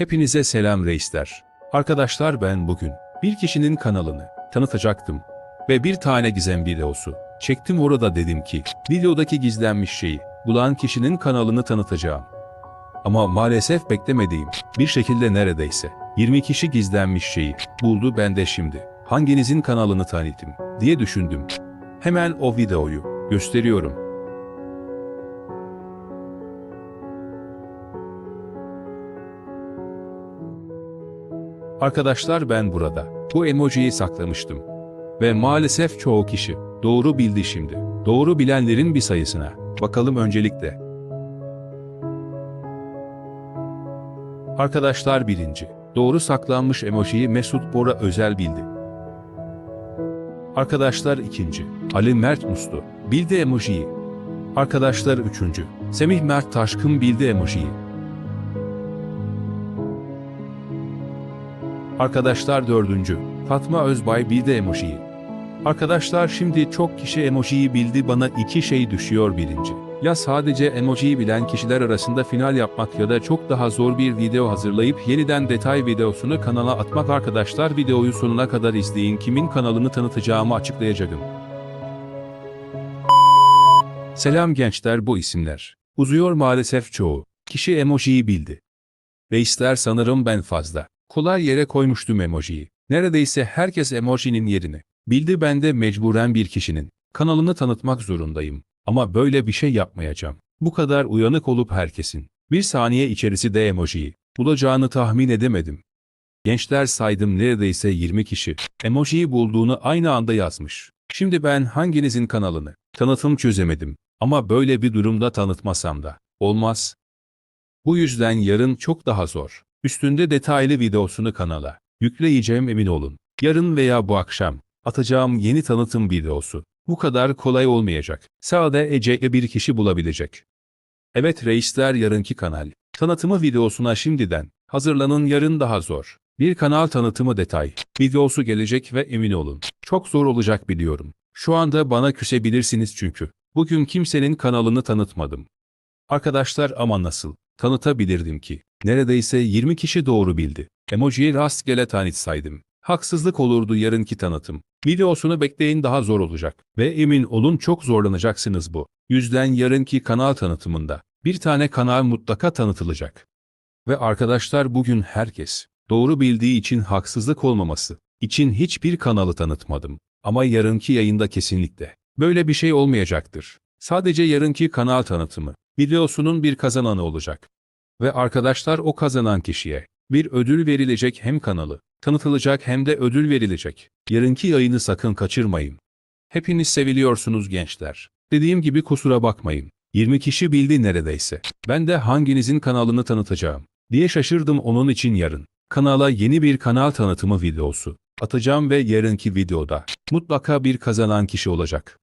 Hepinize selam reisler. Arkadaşlar ben bugün bir kişinin kanalını tanıtacaktım. Ve bir tane gizem videosu. Çektim orada dedim ki videodaki gizlenmiş şeyi bulan kişinin kanalını tanıtacağım. Ama maalesef beklemediğim bir şekilde neredeyse 20 kişi gizlenmiş şeyi buldu ben de şimdi. Hanginizin kanalını tanıtayım diye düşündüm. Hemen o videoyu gösteriyorum. Arkadaşlar ben burada bu emojiyi saklamıştım. Ve maalesef çoğu kişi doğru bildi şimdi. Doğru bilenlerin bir sayısına bakalım öncelikle. Arkadaşlar birinci. Doğru saklanmış emojiyi Mesut Bora özel bildi. Arkadaşlar ikinci. Ali Mert Muslu bildi emojiyi. Arkadaşlar üçüncü. Semih Mert Taşkın bildi emojiyi. Arkadaşlar dördüncü. Fatma Özbay bildi emojiyi. Arkadaşlar şimdi çok kişi emojiyi bildi bana iki şey düşüyor birinci. Ya sadece emojiyi bilen kişiler arasında final yapmak ya da çok daha zor bir video hazırlayıp yeniden detay videosunu kanala atmak arkadaşlar videoyu sonuna kadar izleyin kimin kanalını tanıtacağımı açıklayacağım. Selam gençler bu isimler. Uzuyor maalesef çoğu. Kişi emojiyi bildi. Reisler sanırım ben fazla. Kolay yere koymuştum emojiyi. Neredeyse herkes emojinin yerini. Bildi ben de mecburen bir kişinin. Kanalını tanıtmak zorundayım. Ama böyle bir şey yapmayacağım. Bu kadar uyanık olup herkesin. Bir saniye içerisi de emojiyi. Bulacağını tahmin edemedim. Gençler saydım neredeyse 20 kişi. Emojiyi bulduğunu aynı anda yazmış. Şimdi ben hanginizin kanalını tanıtım çözemedim. Ama böyle bir durumda tanıtmasam da olmaz. Bu yüzden yarın çok daha zor. Üstünde detaylı videosunu kanala yükleyeceğim emin olun. Yarın veya bu akşam atacağım yeni tanıtım videosu. Bu kadar kolay olmayacak. Sadece bir kişi bulabilecek. Evet reisler yarınki kanal. Tanıtımı videosuna şimdiden hazırlanın yarın daha zor. Bir kanal tanıtımı detay. Videosu gelecek ve emin olun. Çok zor olacak biliyorum. Şu anda bana küsebilirsiniz çünkü. Bugün kimsenin kanalını tanıtmadım. Arkadaşlar ama nasıl? Tanıtabilirdim ki. Neredeyse 20 kişi doğru bildi. Emojiyi rastgele tanıtsaydım. Haksızlık olurdu yarınki tanıtım. Videosunu bekleyin daha zor olacak. Ve emin olun çok zorlanacaksınız bu. Yüzden yarınki kanal tanıtımında bir tane kanal mutlaka tanıtılacak. Ve arkadaşlar bugün herkes doğru bildiği için haksızlık olmaması için hiçbir kanalı tanıtmadım. Ama yarınki yayında kesinlikle böyle bir şey olmayacaktır. Sadece yarınki kanal tanıtımı videosunun bir kazananı olacak. Ve arkadaşlar o kazanan kişiye bir ödül verilecek hem kanalı tanıtılacak hem de ödül verilecek. Yarınki yayını sakın kaçırmayın. Hepiniz seviliyorsunuz gençler. Dediğim gibi kusura bakmayın. 20 kişi bildi neredeyse. Ben de hanginizin kanalını tanıtacağım diye şaşırdım onun için yarın. Kanala yeni bir kanal tanıtımı videosu atacağım ve yarınki videoda mutlaka bir kazanan kişi olacak.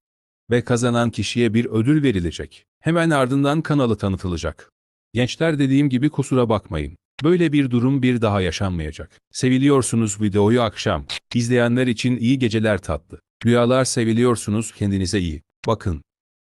Ve kazanan kişiye bir ödül verilecek. Hemen ardından kanalı tanıtılacak. Gençler dediğim gibi kusura bakmayın. Böyle bir durum bir daha yaşanmayacak. Seviliyorsunuz videoyu akşam. İzleyenler için iyi geceler tatlı. Rüyalar seviliyorsunuz kendinize iyi. Bakın.